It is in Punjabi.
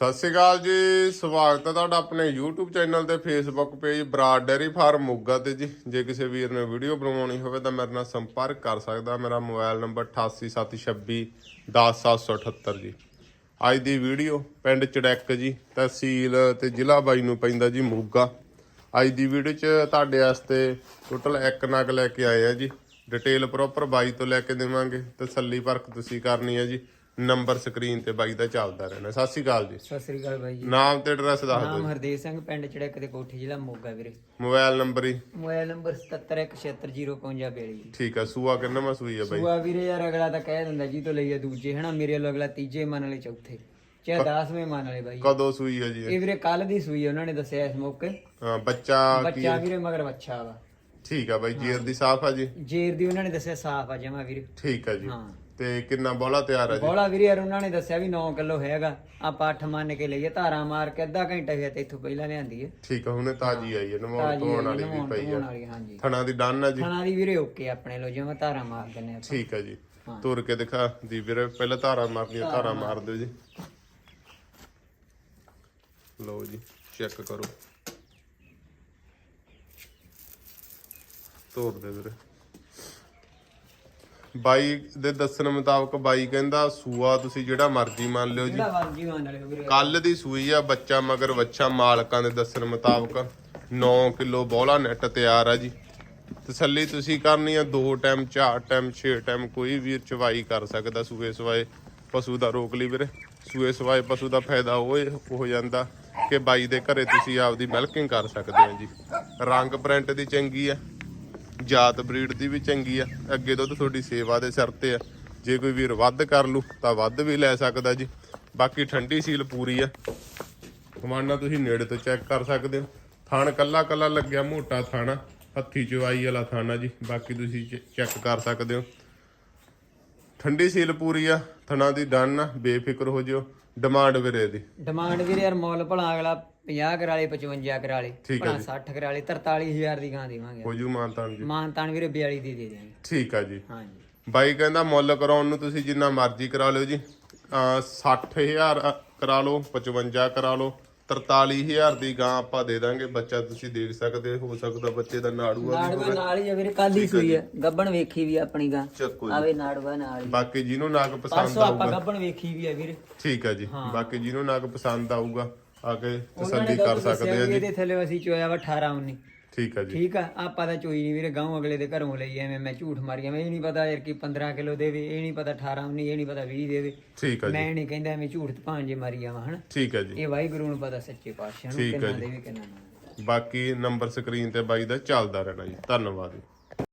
ਸਤਿ ਸ਼੍ਰੀ ਅਕਾਲ ਜੀ, ਸਵਾਗਤ ਹੈ ਤੁਹਾਡਾ ਆਪਣੇ YouTube ਚੈਨਲ ਤੇ Facebook page Brar dairy farm Moga ਤੇ ਜੀ। ਜੇ ਕਿਸੇ ਵੀਰ ਨੇ ਵੀਡੀਓ ਬਣਵਾਉਣੀ ਹੋਵੇ ਤਾਂ ਮੇਰੇ ਨਾਲ ਸੰਪਰਕ ਕਰ ਸਕਦਾ, ਮੇਰਾ ਮੋਬਾਈਲ ਨੰਬਰ 8876 10778 ਜੀ। ਅੱਜ ਦੀ ਵੀਡੀਓ ਪਿੰਡ ਚੜੈਕ ਜੀ, ਤਹਿਸੀਲ ਤੇ ਜ਼ਿਲ੍ਹਾ ਬਾਈ ਨੂੰ ਪੈਂਦਾ ਜੀ ਮੋਗਾ। ਅੱਜ ਦੀ ਵੀਡੀਓ 'ਚ ਤੁਹਾਡੇ ਵਾਸਤੇ ਟੋਟਲ ਇੱਕ ਨਗ ਲੈ ਕੇ ਆਏ ਆ ਜੀ। ਡਿਟੇਲ ਪ੍ਰੋਪਰ ਬਾਈ ਤੋਂ ਲੈ ਕੇ ਦੇਵਾਂਗੇ। ਤਸੱਲੀ ਪਰਖ ਤੁਸੀਂ ਕਰਨੀ ਹੈ ਜੀ। ਨੰਬਰ ਸਕਰੀਨ ਤੇ ਬਾਈ ਦਾ ਚੱਲਦਾ ਰਹਿਣਾ। ਸਤਿ ਸ਼੍ਰੀ ਅਕਾਲ ਜੀ। ਸਤਿ ਸ੍ਰੀ ਅਕਾਲ ਬਾਈ ਜੀ। ਨਾਮ ਤੇ ਐਡਰੈਸ ਦੱਸ ਦਿਓ ਨਾਮ ਹਰਦੇਵ ਸਿੰਘ ਪਿੰਡ ਚੜਕ ਦੇ ਕੋਠੀ ਜ਼ਿਲ੍ਹਾ ਮੋਗਾ ਵੀਰੇ। ਮੋਬਾਈਲ ਨੰਬਰ ਹੀ ਮੋਬਾਈਲ ਨੰਬਰ 7717055042 ਜੀ ਠੀਕ ਆ ਸੂਆ ਕਿੰਨਾ ਮਾ ਸੂਈ ਆ ਬਾਈ? ਸੂਆ ਵੀਰੇ ਯਾਰ ਅਗਲਾ ਤਾਂ ਕਹਿ ਦਿੰਦਾ ਜੀ ਤੋਂ ਲਈਏ ਦੂਜੇ ਹਨਾ? ਮੇਰੇ ਵੱਲੋਂ ਅਗਲਾ ਤੀਜੇ ਮੰਨ ਲਏ ਚੌਥੇ ਚਾਹੇ 10ਵੇਂ ਮੰਨ ਲਏ ਬਾਈ। ਕਦੋਂ ਸੂਈ ਆ ਜੀ ਇਹ? ਇਹ ਵੀਰੇ ਕੱਲ ਦੀ ਸੂਈ ਆ, ਉਹਨਾਂ ਨੇ ਦੱਸਿਆ ਇਸ ਮੌਕੇ। ਹਾਂ ਬੱਚਾ ਕੀ ਬੱਚਾ ਵੀਰੇ ਮਗਰ ਬੱਚਾ ਵਾ। ਠੀਕ ਆ ਬਾਈ ਜੀਰ ਦੀ ਸਾਫ਼ ਆ ਜੀ? ਜੇਰ ਦੀ ਉਹਨਾਂ ਨੇ ਦੱਸਿਆ ਸਾਫ਼ ਆ ਜਮਾ ਵੀਰੇ। ਠੀਕ ਆ ਜੀ। ਹਾਂ। ਤੇ ਕਿੰਨਾ ਬੋਲਾ ਤਿਆਰ ਆ ਜੀ? ਬੋਲਾ ਵੀਰੇ ਯਾਰ ਉਹਨਾਂ ਨੇ ਦੱਸਿਆ ਵੀ 9 ਕਿਲੋ ਹੈਗਾ। ਆਪਾਂ 8 ਮੰਨ ਕੇ ਲਈਏ ਧਾਰਾ ਮਾਰ ਕੇ ਅੱਧਾ ਘੰਟਾ ਹੋਇਆ ਤੇ ਇੱਥੋਂ ਪਹਿਲਾਂ ਲਿਆਂਦੀ ਹੈ ਠੀਕ ਆ ਹੁਣੇ ਤਾਜੀ ਆਈ ਹੈ ਨਵਾਉਣ ਧੋਣ ਵਾਲੀ ਵੀ ਪਈ ਆ। ਹਾਂਜੀ। ਥਣਾ ਦੀ ਡਨ ਆ ਜੀ? ਖਾਣਾ ਦੀ ਵੀਰੇ ਓਕੇ ਆਪਣੇ ਲੋ ਜਿਵੇਂ ਧਾਰਾ ਮਾਰ ਦਿੰਨੇ ਆਪਾਂ। ਠੀਕ ਆ ਜੀ। ਤੁਰ ਕੇ ਦਿਖਾ ਦੀ ਵੀਰੇ ਪਹਿਲਾਂ ਧਾਰਾ ਮਾਰਨੀ ਆ ਧਾਰਾ ਮਾਰ। ਦਿਓ ਜੀ। ਲਓ ਜੀ ਚੈੱਕ ਕਰੋ। ਤੋਰ ਦੇ ਵੀਰੇ। ਬਾਈ ਦੇ ਦੱਸਣ ਮੁਤਾਬਕ ਬਾਈ ਕਹਿੰਦਾ ਸੂਆ ਤੁਸੀਂ ਜਿਹੜਾ ਮਰਜ਼ੀ ਮੰਨ ਲਿਓ ਜੀ। ਜਿਹੜਾ ਵਰਜੀ ਮੰਨ ਲਿਓ ਵੀਰੇ। ਕੱਲ ਦੀ ਸੂਈ ਆ ਬੱਚਾ ਮਗਰ ਵੱਛਾ ਮਾਲਕਾਂ ਦੇ ਦੱਸਣ ਮੁਤਾਬਕ। 9 ਕਿਲੋ ਬੋਲਾ ਨੈਟ ਤਿਆਰ ਆ ਜੀ। ਤਸੱਲੀ ਤੁਸੀਂ ਕਰਨੀ ਆ ਦੋ ਟਾਈਮ ਚਾਰ ਟਾਈਮ ਛੇ ਟਾਈਮ ਕੋਈ ਵੀਰ ਚਵਾਈ ਕਰ ਸਕਦਾ ਸੂਏ ਸਵਾਏ ਪਸ਼ੂ ਦਾ ਰੋਕ ਲਈ ਵੀਰੇ। ਸੂਏ ਸਵਾਏ ਪਸ਼ੂ ਦਾ ਫਾਇਦਾ ਉਹ ਹੋ ਜਾਂਦਾ ਕਿ ਬਾਈ ਦੇ ਘਰੇ ਤੁਸੀਂ ਆਪਦੀ ਮਿਲਕਿੰਗ ਕਰ ਸਕਦੇ ਆ ਜੀ। ਰੰਗ ਪ੍ਰਿੰਟ ਦੀ ਚੰਗੀ ਆ। ਜਾਤ ਬਰੀਡ ਦੀ ਵੀ ਚੰਗੀ ਆ। ਅੱਗੇ ਦੁੱਧ ਤੁਹਾਡੀ ਸੇਵਾ ਦੇ ਸਿਰ ਤੇ ਆ। ਜੇ ਕੋਈ ਵੀਰ ਵੱਧ ਕਰ ਲੂ, ਤਾਂ ਵੱਧ ਵੀ ਲੈ ਸਕਦਾ ਜੀ। ਬਾਕੀ ਠੰਡੀ ਸੀਲ ਪੂਰੀ ਆ। ਕਮਾਨਾ, ਤੁਸੀਂ ਨੇੜੇ ਤੋਂ ਚੈੱਕ ਕਰ ਸਕਦੇ ਹੋ। ਥਣ ਕੱਲਾ ਕੱਲਾ ਲੱਗਿਆ, ਮੋਟਾ ਥਾਣਾ ਹੱਥੀ ਚਵਾਈ ਵਾਲਾ ਥਾਣਾ ਜੀ। ਬਾਕੀ ਤੁਸੀਂ ਚੈੱਕ ਕਰ ਸਕਦੇ ਹੋ। ਠੰਡੀ ਸੀਲ ਪੂਰੀ ਆ। ਥਣਾ ਦੀ ਡਨ ਆ। ਬੇਫਿਕਰ ਹੋ ਜਿਓ। ਡਿਮਾਂਡ ਵੀਰੇ ਦੀ। ਡਿਮਾਂਡ ਵੀਰੇ ਯਾਰ ਮੁੱਲ ਭਲਾ ਅਗਲਾ 50 ਕਰਾਲੇ 55 ਕਰਾਲੇ ਠੀਕ ਹੈ ਭਲਾ 60 ਕਰਾਲੇ 43000 ਦੀ ਗਾਂ ਦੇਵਾਂਗੇ। ਹੋ ਜੂ ਮਾਨਤਾਨ ਜੀ। ਮਾਨਤਾਨ ਵੀਰੇ 42 ਦੀ ਦੇ ਦਿਆਂਗੇ। ਠੀਕ ਆ ਜੀ। ਹਾਂਜੀ। ਬਾਈ ਕਹਿੰਦਾ ਮੁੱਲ ਕਰਾਉਣ ਨੂੰ ਤੁਸੀਂ ਜਿੰਨਾ ਮਰਜ਼ੀ ਕਰਾ ਲਿਓ ਜੀ। ਅਹ 60000 ਕਰਾ ਲਓ 55 ਕਰਾ ਲਓ। 43000 ਦੀ ਗਾਂ ਆਪਾਂ ਦੇ ਦਾਂਗੇ ਬੱਚਾ ਤੁਸੀਂ ਦੇਖ ਸਕਦੇ ਹੋ ਸਕਦਾ ਬੱਚੇ ਦਾ ਨਾੜੂਆ ਵੀ ਨਾੜਵਾ ਨਾਲ ਹੀ ਆ ਵੀਰੇ ਕੱਲ ਹੀ ਸੂਈ ਆ ਗੱਬਣ ਵੇਖੀ ਵੀ ਆ ਆਪਣੀ ਗਾਂ। ਚੱਕੋ ਜੀ। ਆਵੇ ਨਾੜਵਾ ਨਾਲ ਹੀ। ਬਾਕੀ ਜਿਹਨੂੰ ਨਾਗ ਪਸੰਦ ਪਰਸੋਂ ਆਪਾਂ ਆਊਗਾ। ਗੱਬਣ ਵੇਖੀ ਵੀ ਆ ਵੀਰੇ। ਠੀਕ ਆ ਜੀ। ਬਾਕੀ ਜਿਹਨੂੰ ਨਾਗ ਪਸੰਦ ਆਊਗਾ ਆ ਕੇ ਤਸੱਲੀ ਕਰ ਸਕਦੇ ਆ ਜੀ। ਇਹਦੇ ਥੱਲੇ ਅਸੀਂ ਚੋਇਆ ਵਾ 18 19 ਠੀਕ ਆ ਜੀ। ਠੀਕ ਆ ਆਪਾਂ ਤਾਂ ਚੋਈ ਨਹੀਂ ਵੀਰੇ ਗਾਉਂ ਅਗਲੇ ਦੇ ਘਰੋਂ ਲਈ ਐਵੇਂ ਮੈਂ ਝੂਠ ਮਾਰੀ ਐਵੇਂ ਇਹ ਨਹੀਂ ਪਤਾ ਯਾਰ ਕਿ 15 ਕਿਲੋ ਦੇਵੇ ਇਹ ਨਹੀਂ ਪਤਾ 18 19 ਇਹ ਨਹੀਂ ਪਤਾ 20 ਦੇਵੇ। ਠੀਕ ਆ ਜੀ। ਮੈਂ ਨਹੀਂ ਕਹਿੰਦਾ ਐਵੇਂ ਝੂਠ ਭਾਂਜੇ ਮਾਰੀ ਜਾਵਾਂ ਹਨਾ? ਠੀਕ ਆ ਜੀ। ਇਹ ਵਾਹਿਗੁਰੂ ਨੂੰ ਪਤਾ ਸੱਚੇ ਪਾਤਸ਼ਾਹ ਨੂੰ ਠੀਕ ਆ ਕਿੰਨਾ ਜੀ। ਦੇਵੇ ਕਿੰਨਾ ਨਾ ਬਾਕੀ ਨੰਬਰ ਸਕਰੀਨ ਤੇ ਬਾਈ ਦਾ ਚੱਲਦਾ ਰਹਿਣਾ ਜੀ। ਧੰਨਵਾਦ ਜੀ।